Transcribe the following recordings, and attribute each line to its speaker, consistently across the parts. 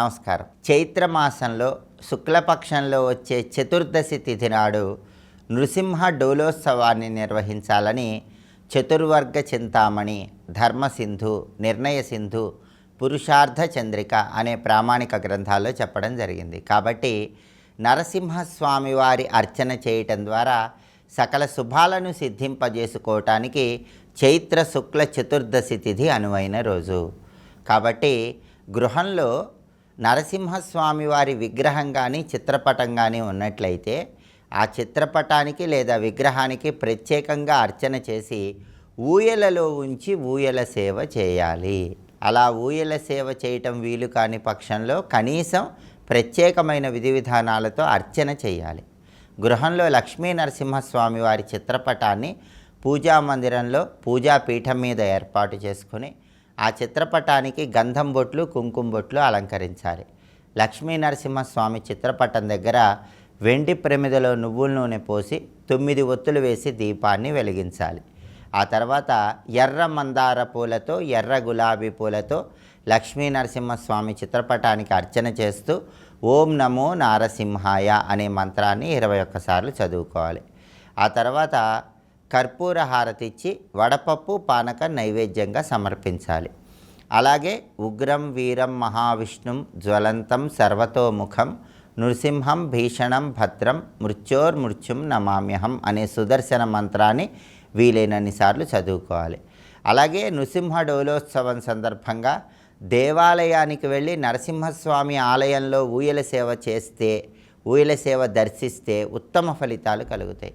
Speaker 1: నమస్కారం. చైత్రమాసంలో శుక్లపక్షంలో వచ్చే చతుర్దశి తిథి నాడు నృసింహ డోలోత్సవాన్ని నిర్వహించాలని చతుర్వర్గ చింతామణి ధర్మసింధు నిర్ణయ సింధు పురుషార్థ చంద్రిక అనే ప్రామాణిక గ్రంథాల్లో చెప్పడం జరిగింది. కాబట్టి నరసింహస్వామి వారి అర్చన చేయటం ద్వారా సకల శుభాలను సిద్ధింపజేసుకోవటానికి చైత్ర శుక్ల చతుర్దశి తిథి అనువైన రోజు. కాబట్టి గృహంలో నరసింహస్వామి వారి విగ్రహం కానీ చిత్రపటం కానీ ఉన్నట్లయితే ఆ చిత్రపటానికి లేదా విగ్రహానికి ప్రత్యేకంగా అర్చన చేసి ఊయలలో ఉంచి ఊయల సేవ చేయాలి. అలా ఊయల సేవ చేయటం వీలు కాని పక్షంలో కనీసం ప్రత్యేకమైన విధి విధానాలతో అర్చన చేయాలి. గృహంలో లక్ష్మీ నరసింహస్వామి వారి చిత్రపటాన్ని పూజా మందిరంలో పూజా పీఠం మీద ఏర్పాటు చేసుకుని ఆ చిత్రపటానికి గంధం బొట్లు కుంకుమ బొట్లు అలంకరించాలి. లక్ష్మీ నరసింహస్వామి చిత్రపటం దగ్గర వెండి ప్రమిదలో నువ్వుల నూనె పోసి తొమ్మిది ఒత్తులు వేసి దీపాన్ని వెలిగించాలి. ఆ తర్వాత ఎర్ర మందార పూలతో ఎర్ర గులాబీ పూలతో లక్ష్మీ నరసింహస్వామి చిత్రపటానికి అర్చన చేస్తూ ఓం నమో నారసింహాయ అనే మంత్రాన్ని ఇరవై ఒక్కసార్లు చదువుకోవాలి. ఆ తర్వాత కర్పూర హారతి ఇచ్చి వడపప్పు పానక నైవేద్యంగా సమర్పించాలి. అలాగే ఉగ్రం వీరం మహావిష్ణుం జ్వలంతం సర్వతోముఖం నృసింహం భీషణం భద్రం మృత్యోర్మృత్యుం నమామ్యహం అనే సుదర్శన మంత్రాన్ని వీలైనన్ని సార్లు చదువుకోవాలి. అలాగే నృసింహ డోలోత్సవం సందర్భంగా దేవాలయానికి వెళ్ళి నరసింహస్వామి ఆలయంలో ఊయల సేవ చేస్తే ఊయల సేవ దర్శిస్తే ఉత్తమ ఫలితాలు కలుగుతాయి.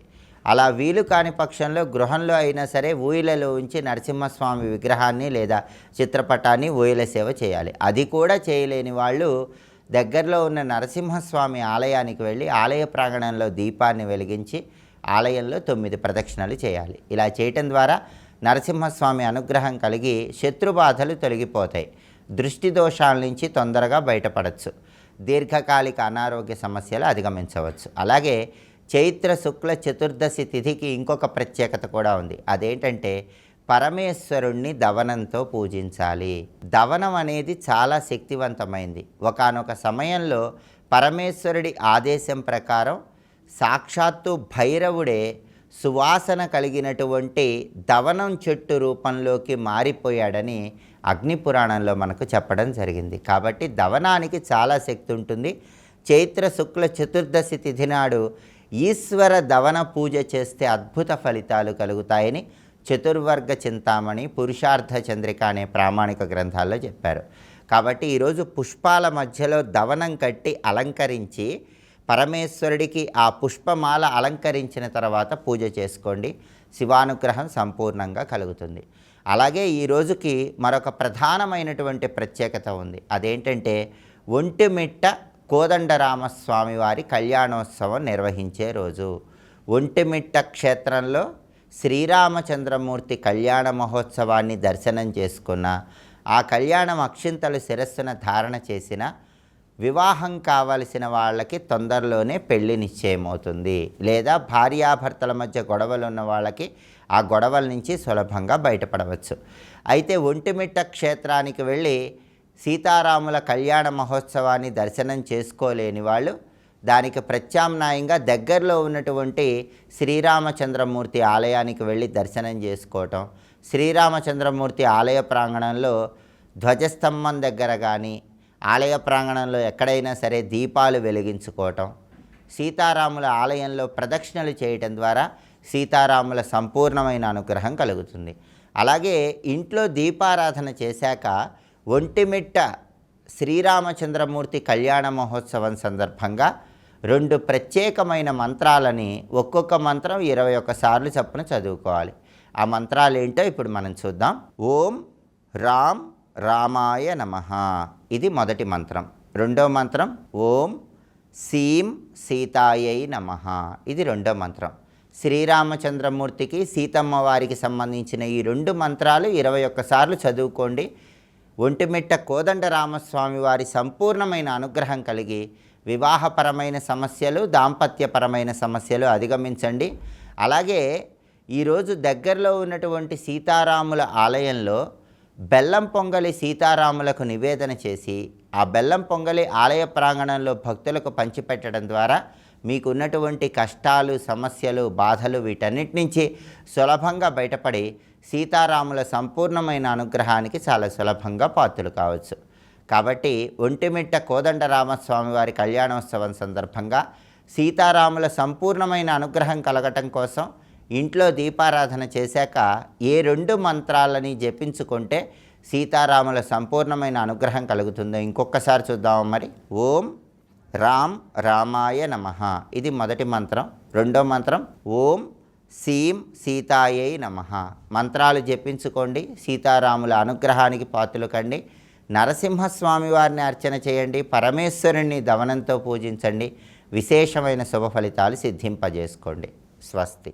Speaker 1: అలా వీలు కాని పక్షంలో గృహంలో అయినా సరే ఊయలలో ఉంచి నరసింహస్వామి విగ్రహాన్ని లేదా చిత్రపటాన్ని ఊయల సేవ చేయాలి. అది కూడా చేయలేని వాళ్ళు దగ్గరలో ఉన్న నరసింహస్వామి ఆలయానికి వెళ్ళి ఆలయ ప్రాంగణంలో దీపాన్ని వెలిగించి ఆలయంలో తొమ్మిది ప్రదక్షిణలు చేయాలి. ఇలా చేయటం ద్వారా నరసింహస్వామి అనుగ్రహం కలిగి శత్రుబాధలు తొలగిపోతాయి. దృష్టి దోషాల నుంచి తొందరగా బయటపడవచ్చు దీర్ఘకాలిక అనారోగ్య సమస్యలు అధిగమించవచ్చు. అలాగే చైత్ర శుక్ల చతుర్దశి తిథికి ఇంకొక ప్రత్యేకత కూడా ఉంది. అదేంటంటే పరమేశ్వరుణ్ణి దవనంతో పూజించాలి. దవనం అనేది చాలా శక్తివంతమైంది. ఒకానొక సమయంలో పరమేశ్వరుడి ఆదేశం ప్రకారం సాక్షాత్తు భైరవుడే సువాసన కలిగినటువంటి దవనం చెట్టు రూపంలోకి మారిపోయాడని అగ్నిపురాణంలో మనకు చెప్పడం జరిగింది. కాబట్టి దవనానికి చాలా శక్తి ఉంటుంది. చైత్ర శుక్ల చతుర్దశి తిథి నాడు ఈశ్వర దవన పూజ చేస్తే అద్భుత ఫలితాలు కలుగుతాయని చతుర్వర్గ చింతామణి పురుషార్థ చంద్రిక అనే ప్రామాణిక గ్రంథాల్లో చెప్పారు. కాబట్టి ఈరోజు పుష్పాల మధ్యలో దవనం కట్టి అలంకరించి పరమేశ్వరుడికి ఆ పుష్పమాల అలంకరించిన తర్వాత పూజ చేసుకోండి. శివానుగ్రహం సంపూర్ణంగా కలుగుతుంది. అలాగే ఈ రోజుకి మరొక ప్రధానమైనటువంటి ప్రత్యేకత ఉంది. అదేంటంటే ఒంటిమిట్ట కోదండరామస్వామి వారి కళ్యాణోత్సవం నిర్వహించే రోజు. ఒంటిమిట్ట క్షేత్రంలో శ్రీరామచంద్రమూర్తి కళ్యాణ మహోత్సవాన్ని దర్శనం చేసుకున్న ఆ కళ్యాణం అక్షింతలు శిరస్సున ధారణ చేసిన వివాహం కావలసిన వాళ్ళకి తొందరలోనే పెళ్ళి నిశ్చయమవుతుంది. లేదా భార్యాభర్తల మధ్య గొడవలు ఉన్న వాళ్ళకి ఆ గొడవల నుంచి సులభంగా బయటపడవచ్చు. అయితే ఒంటిమిట్ట క్షేత్రానికి వెళ్ళి సీతారాముల కళ్యాణ మహోత్సవాన్ని దర్శనం చేసుకోలేని వాళ్ళు దానికి ప్రత్యామ్నాయంగా దగ్గరలో ఉన్నటువంటి శ్రీరామచంద్రమూర్తి ఆలయానికి వెళ్ళి దర్శనం చేసుకోవటం శ్రీరామచంద్రమూర్తి ఆలయ ప్రాంగణంలో ధ్వజస్తంభం దగ్గర కానీ ఆలయ ప్రాంగణంలో ఎక్కడైనా సరే దీపాలు వెలిగించుకోవటం సీతారాముల ఆలయంలో ప్రదక్షిణలు చేయటం ద్వారా సీతారాముల సంపూర్ణమైన అనుగ్రహం కలుగుతుంది. అలాగే ఇంట్లో దీపారాధన చేశాక ఒంటిమిట్ట శ్రీరామచంద్రమూర్తి కళ్యాణ మహోత్సవం సందర్భంగా రెండు ప్రత్యేకమైన మంత్రాలని ఒక్కొక్క మంత్రం ఇరవై ఒక్కసార్లు చప్పున చదువుకోవాలి. ఆ మంత్రాలు ఏంటో ఇప్పుడు మనం చూద్దాం. ఓం రామ్ రామాయ నమ. ఇది మొదటి మంత్రం. రెండో మంత్రం ఓం సీం సీతాయై నమ. ఇది రెండో మంత్రం. శ్రీరామచంద్రమూర్తికి సీతమ్మ వారికి సంబంధించిన ఈ రెండు మంత్రాలు ఇరవై ఒక్కసార్లు చదువుకోండి. ఒంటిమిట్ట కోదండ రామస్వామి వారి సంపూర్ణమైన అనుగ్రహం కలిగి వివాహపరమైన సమస్యలు దాంపత్యపరమైన సమస్యలు అధిగమించండి. అలాగే ఈరోజు దగ్గరలో ఉన్నటువంటి సీతారాముల ఆలయంలో బెల్లం పొంగలి సీతారాములకు నివేదన చేసి ఆ బెల్లం పొంగలి ఆలయ ప్రాంగణంలో భక్తులకు పంచిపెట్టడం ద్వారా మీకు ఉన్నటువంటి కష్టాలు సమస్యలు బాధలు వీటన్నిటి నుంచి సులభంగా బయటపడి సీతారాముల సంపూర్ణమైన అనుగ్రహానికి చాలా సులభంగా పాత్రలు కావచ్చు. కాబట్టి ఒంటిమిట్ట కోదండరామస్వామి వారి కళ్యాణోత్సవం సందర్భంగా సీతారాముల సంపూర్ణమైన అనుగ్రహం కలగటం కోసం ఇంట్లో దీపారాధన చేశాక ఏ రెండు మంత్రాలని జపించుకుంటే సీతారాముల సంపూర్ణమైన అనుగ్రహం కలుగుతుందో ఇంకొకసారి చూద్దాం మరి. ఓం రామ్ రామాయ నమ. ఇది మొదటి మంత్రం. రెండో మంత్రం ఓం సీం సీతాయై నమ. మంత్రాలు జపించుకోండి సీతారాముల అనుగ్రహానికి పాత్రలు కండి నరసింహస్వామి వారిని అర్చన చేయండి పరమేశ్వరుణ్ణి దవనంతో పూజించండి విశేషమైన శుభ ఫలితాలు సిద్ధింపజేసుకోండి. స్వస్తి.